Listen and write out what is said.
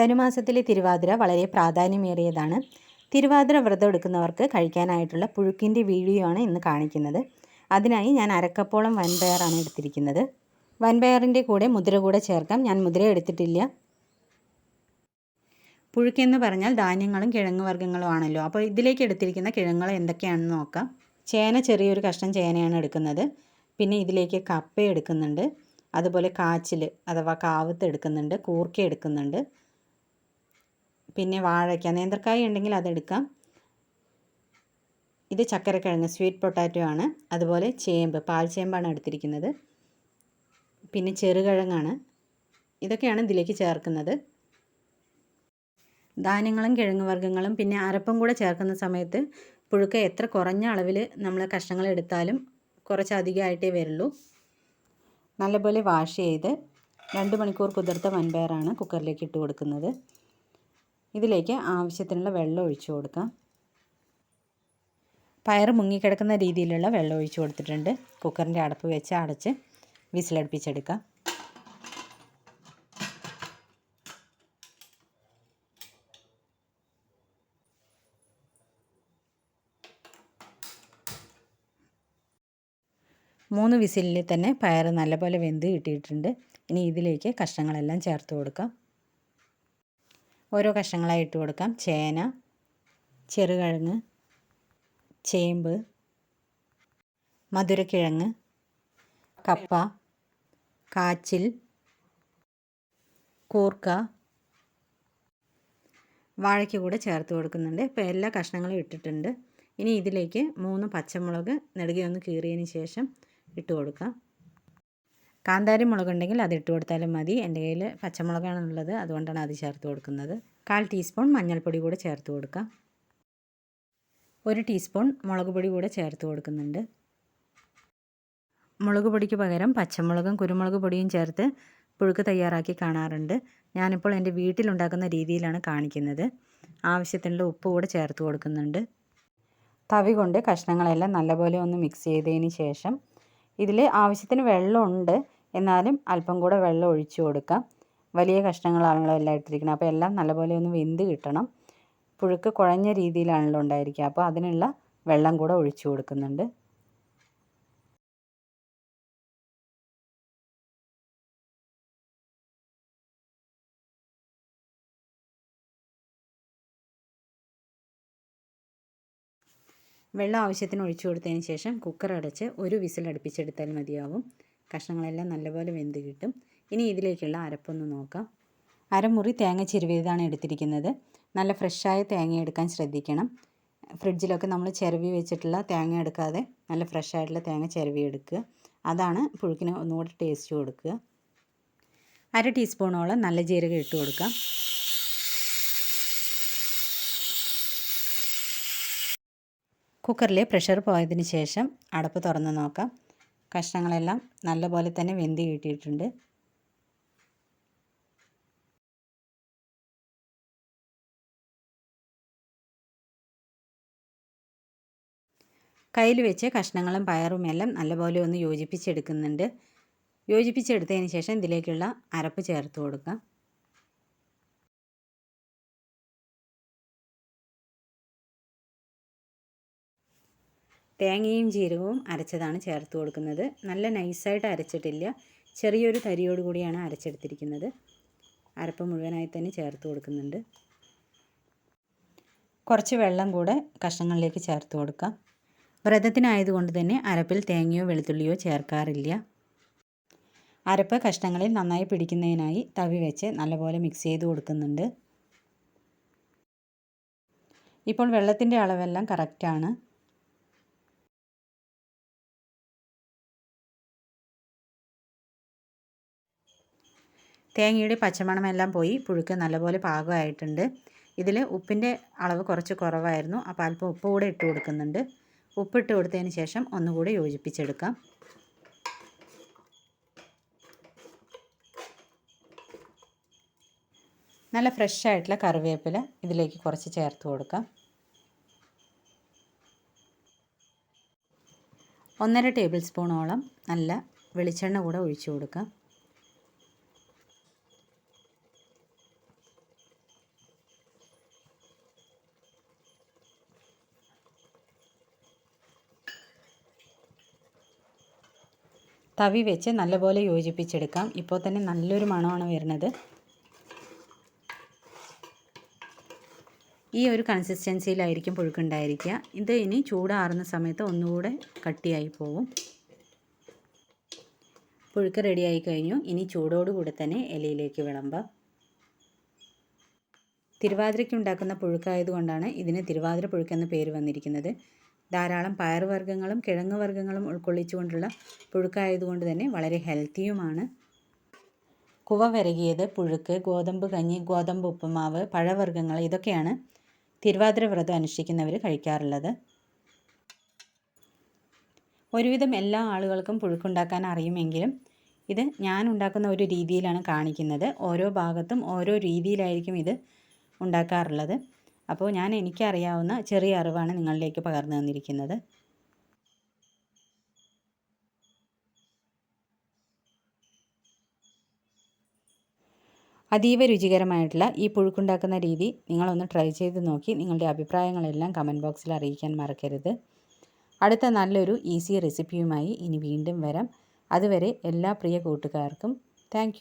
ധനുമാസത്തിലെ തിരുവാതിര വളരെ പ്രാധാന്യമേറിയതാണ്. തിരുവാതിര വ്രതം എടുക്കുന്നവർക്ക് കഴിക്കാനായിട്ടുള്ള പുഴുക്കിന്റെ വീഡിയോ ആണ് ഇന്ന് കാണിക്കുന്നത്. അതിനായി ഞാൻ അരക്കപ്പോളം വൻപയറാണ് എടുത്തിരിക്കുന്നത്. വൻപയറിന്റെ കൂടെ മുതിര കൂടെ ചേർക്കാം. ഞാൻ മുതിര എടുത്തിട്ടില്ല. പുഴുക്കെന്ന് പറഞ്ഞാൽ ധാന്യങ്ങളും കിഴങ്ങ് വർഗങ്ങളും ആണല്ലോ. അപ്പോൾ ഇതിലേക്ക് എടുത്തിരിക്കുന്ന കിഴങ്ങുകൾ എന്തൊക്കെയാണെന്ന് നോക്കാം. ചേന ചെറിയൊരു കഷ്ണം ചേനയാണ് എടുക്കുന്നത്. പിന്നെ ഇതിലേക്ക് കപ്പ എടുക്കുന്നുണ്ട്. അതുപോലെ കാച്ചിൽ അഥവാ കാവത്ത് എടുക്കുന്നുണ്ട്. കൂർക്ക എടുക്കുന്നുണ്ട്. പിന്നെ വാഴയ്ക്ക നേന്ത്രക്കായ ഉണ്ടെങ്കിൽ അതെടുക്കാം ഇത് ചക്കരക്കിഴങ്ങ് സ്വീറ്റ് പൊട്ടാറ്റോ ആണ്. അതുപോലെ ചേമ്പ് പാൽ ചേമ്പാണ് എടുത്തിരിക്കുന്നത്. പിന്നെ ചെറുകിഴങ്ങാണ്. ഇതൊക്കെയാണ് ഇതിലേക്ക് ചേർക്കുന്നത്. ധാന്യങ്ങളും കിഴങ്ങ് വർഗങ്ങളും പിന്നെ അരപ്പും കൂടെ ചേർക്കുന്ന സമയത്ത് പുഴുക്ക എത്ര കുറഞ്ഞ അളവിൽ നമ്മൾ കഷ്ണങ്ങൾ എടുത്താലും കുറച്ചധികമായിട്ടേ വരുള്ളൂ. നല്ലപോലെ വാഷ് ചെയ്ത് രണ്ട് മണിക്കൂർ കുതിർത്ത വൻപയറാണ് കുക്കറിലേക്ക് ഇട്ട് കൊടുക്കുന്നത്. ഇതിലേക്ക് ആവശ്യത്തിനുള്ള വെള്ളം ഒഴിച്ചു കൊടുക്കാം. പയർ മുങ്ങിക്കിടക്കുന്ന രീതിയിലുള്ള വെള്ളം ഒഴിച്ചു കൊടുത്തിട്ടുണ്ട്. കുക്കറിന്റെ അടപ്പ് വെച്ച് അടച്ച് വിസിലടുപ്പിച്ചെടുക്കാം. മൂന്ന് വിസിലിൽ തന്നെ പയർ നല്ലപോലെ വെന്ത് കിട്ടിയിട്ടുണ്ട്. ഇനി ഇതിലേക്ക് കഷ്ണങ്ങളെല്ലാം ചേർത്ത് കൊടുക്കാം. ഓരോ കഷ്ണങ്ങളായി ഇട്ട് കൊടുക്കാം. ചേന ചെറുകിഴങ്ങ് ചേമ്പ് മധുരക്കിഴങ്ങ് കപ്പ കാച്ചിൽ കൂർക്ക വാഴയ്ക്ക് കൂടെ ചേർത്ത് കൊടുക്കുന്നുണ്ട്. ഇപ്പോൾ എല്ലാ കഷ്ണങ്ങളും ഇട്ടിട്ടുണ്ട്. ഇനി ഇതിലേക്ക് മൂന്ന് പച്ചമുളക് നെടുകെ ഒന്ന് കീറിയതിന് ശേഷം ഇട്ട് കൊടുക്കാം. കാന്താരി മുളകുണ്ടെങ്കിൽ അത് ഇട്ട് കൊടുത്താലും മതി. എന്റെ കയ്യിൽ പച്ചമുളകാണുള്ളത് അതുകൊണ്ടാണ് അത് ചേർത്ത് കൊടുക്കുന്നത്. കാൽ ടീസ്പൂൺ മഞ്ഞൾപ്പൊടി കൂടെ ചേർത്ത് കൊടുക്കാം. ഒരു ടീസ്പൂൺ മുളക് പൊടി കൂടെ ചേർത്ത് കൊടുക്കുന്നുണ്ട്. മുളക് പൊടിക്ക് പകരം പച്ചമുളകും കുരുമുളക് പൊടിയും ചേർത്ത് പുഴുക്ക് തയ്യാറാക്കി കാണാറുണ്ട്. ഞാനിപ്പോൾ എന്റെ വീട്ടിലുണ്ടാക്കുന്ന രീതിയിലാണ് കാണിക്കുന്നത്. ആവശ്യത്തിനുള്ള ഉപ്പ് കൂടെ ചേർത്ത് കൊടുക്കുന്നുണ്ട്. തവി കൊണ്ട് കഷ്ണങ്ങളെല്ലാം നല്ലപോലെ ഒന്ന് മിക്സ് ചെയ്തതിന് ശേഷം ഇതിൽ ആവശ്യത്തിന് വെള്ളമുണ്ട്. എന്നാലും അല്പം കൂടെ വെള്ളം ഒഴിച്ചു കൊടുക്കാം. വലിയ കഷ്ണങ്ങളാണല്ലോ എല്ലാം ഇട്ടിരിക്കുന്നത് അപ്പോൾ എല്ലാം നല്ലപോലെ ഒന്ന് വെന്ത് കിട്ടണം. പുഴുക്ക് കുഴഞ്ഞ രീതിയിലാണല്ലോ ഉണ്ടായിരിക്കുക. അപ്പോൾ അതിനുള്ള വെള്ളം കൂടെ ഒഴിച്ചു കൊടുക്കുന്നുണ്ട്. വെള്ളം ആവശ്യത്തിന് ഒഴിച്ചു കൊടുത്തതിന് ശേഷം കുക്കർ അടച്ച് ഒരു വിസിൽ അടുപ്പിച്ചെടുത്താൽ മതിയാവും. കഷ്ണങ്ങളെല്ലാം നല്ലപോലെ വെന്ത് കിട്ടും. ഇനി ഇതിലേക്കുള്ള അരപ്പൊന്ന് നോക്കാം. അരമുറി തേങ്ങ ചിരുവിയതാണ് എടുത്തിരിക്കുന്നത്. നല്ല ഫ്രഷായ തേങ്ങ എടുക്കാൻ ശ്രദ്ധിക്കണം. ഫ്രിഡ്ജിലൊക്കെ നമ്മൾ ചിരവി വെച്ചിട്ടുള്ള തേങ്ങ എടുക്കാതെ നല്ല ഫ്രഷ് ആയിട്ടുള്ള തേങ്ങ ചിരവി എടുക്കുക. അതാണ് പുഴുക്കിന് ഒന്നുകൂടെ ടേസ്റ്റ് കൊടുക്കുക. അര ടീസ്പൂണോളം നല്ല ജീരകം ഇട്ട് കൊടുക്കാം. കുക്കറിലെ പ്രഷർ പോയതിന് ശേഷം അടപ്പ് തുറന്ന് നോക്കാം. കഷ്ണങ്ങളെല്ലാം നല്ലപോലെ തന്നെ വെന്തി കിട്ടിയിട്ടുണ്ട്. കയ്യിൽ വെച്ച് കഷ്ണങ്ങളും പയറും എല്ലാം നല്ലപോലെ ഒന്ന് യോജിപ്പിച്ചെടുക്കുന്നുണ്ട്. യോജിപ്പിച്ചെടുത്തതിന് ശേഷം ഇതിലേക്കുള്ള അരപ്പ് ചേർത്ത് കൊടുക്കാം. തേങ്ങയും ജീരകവും അരച്ചതാണ് ചേർത്ത് കൊടുക്കുന്നത്. നല്ല നൈസായിട്ട് അരച്ചിട്ടില്ല. ചെറിയൊരു തരിയോട് കൂടിയാണ് അരച്ചെടുത്തിരിക്കുന്നത്. അരപ്പ് മുഴുവനായി തന്നെ ചേർത്ത് കൊടുക്കുന്നുണ്ട്. കുറച്ച് വെള്ളം കൂടെ കഷ്ണങ്ങളിലേക്ക് ചേർത്ത് കൊടുക്കാം. വ്രതത്തിനായതുകൊണ്ട് തന്നെ അരപ്പിൽ തേങ്ങയോ വെളുത്തുള്ളിയോ ചേർക്കാറില്ല. അരപ്പ് കഷ്ണങ്ങളിൽ നന്നായി പിടിക്കുന്നതിനായി തവി വെച്ച് നല്ലപോലെ മിക്സ് ചെയ്ത് കൊടുക്കുന്നുണ്ട്. ഇപ്പോൾ വെള്ളത്തിന്റെ അളവെല്ലാം കറക്റ്റാണ് തേങ്ങയുടെ പച്ചമണമെല്ലാം പോയി പുഴുക്ക് നല്ലപോലെ പാകമായിട്ടുണ്ട്. ഇതിൽ ഉപ്പിന്റെ അളവ് കുറച്ച് കുറവായിരുന്നു. അപ്പോൾ അല്പം ഉപ്പ് കൂടെ ഇട്ട് കൊടുക്കുന്നുണ്ട്. ഉപ്പിട്ട് കൊടുത്തതിന് ശേഷം ഒന്നുകൂടി യോജിപ്പിച്ചെടുക്കാം. നല്ല ഫ്രഷ് ആയിട്ടുള്ള കറിവേപ്പില ഇതിലേക്ക് കുറച്ച് ചേർത്ത് കൊടുക്കാം. ഒന്നര ടേബിൾ സ്പൂണോളം നല്ല വെളിച്ചെണ്ണ കൂടെ ഒഴിച്ചു കൊടുക്കാം. തവി വെച്ച് നല്ലപോലെ യോജിപ്പിച്ചെടുക്കാം. ഇപ്പോൾ തന്നെ നല്ലൊരു മണമാണ് വരുന്നത്. ഈ ഒരു കൺസിസ്റ്റൻസിയിലായിരിക്കും പുഴുക്കുണ്ടായിരിക്കുക. ഇത് ഇനി ചൂടാറുന്ന സമയത്ത് ഒന്നുകൂടെ കട്ടിയായി പോവും. പുഴുക്ക് റെഡിയായി കഴിഞ്ഞു. ഇനി ചൂടോടുകൂടെ തന്നെ ഇലയിലേക്ക് വിളമ്പാം. തിരുവാതിരയ്ക്ക് ഉണ്ടാക്കുന്ന പുഴുക്കായതുകൊണ്ടാണ് ഇതിന് തിരുവാതിര പുഴുക്കെന്ന് പേര് വന്നിരിക്കുന്നത്. ധാരാളം പയറുവർഗങ്ങളും കിഴങ്ങ് വർഗങ്ങളും ഉൾക്കൊള്ളിച്ചുകൊണ്ടുള്ള പുഴുക്കായതുകൊണ്ട് തന്നെ വളരെ ഹെൽത്തിയുമാണ്. കുവ വിരകിയത് പുഴുക്ക് ഗോതമ്പ് കഞ്ഞി ഗോതമ്പ് ഉപ്പുമാവ് പഴവർഗങ്ങൾ ഇതൊക്കെയാണ് തിരുവാതിര വ്രതം അനുഷ്ഠിക്കുന്നവർ കഴിക്കാറുള്ളത്. ഒരുവിധം എല്ലാ ആളുകൾക്കും പുഴുക്കുണ്ടാക്കാൻ അറിയുമെങ്കിലും ഇത് ഞാൻ ഉണ്ടാക്കുന്ന ഒരു രീതിയിലാണ് കാണിക്കുന്നത്. ഓരോ ഭാഗത്തും ഓരോ രീതിയിലായിരിക്കും ഇത് ഉണ്ടാക്കാറുള്ളത്. അപ്പോൾ ഞാൻ എനിക്കറിയാവുന്ന ചെറിയ അറിവാണ് നിങ്ങളിലേക്ക് പകർന്നു തന്നിരിക്കുന്നത്. അതീവ രുചികരമായിട്ടുള്ള ഈ പുഴുക്കുണ്ടാക്കുന്ന രീതി നിങ്ങളൊന്ന് ട്രൈ ചെയ്ത് നോക്കി നിങ്ങളുടെ അഭിപ്രായങ്ങളെല്ലാം കമന്റ് ബോക്സിൽ അറിയിക്കാൻ മറക്കരുത്. അടുത്ത നല്ലൊരു ഈസി റെസിപ്പിയുമായി ഇനി വീണ്ടും വരാം. അതുവരെ എല്ലാ പ്രിയ കൂട്ടുകാർക്കും താങ്ക്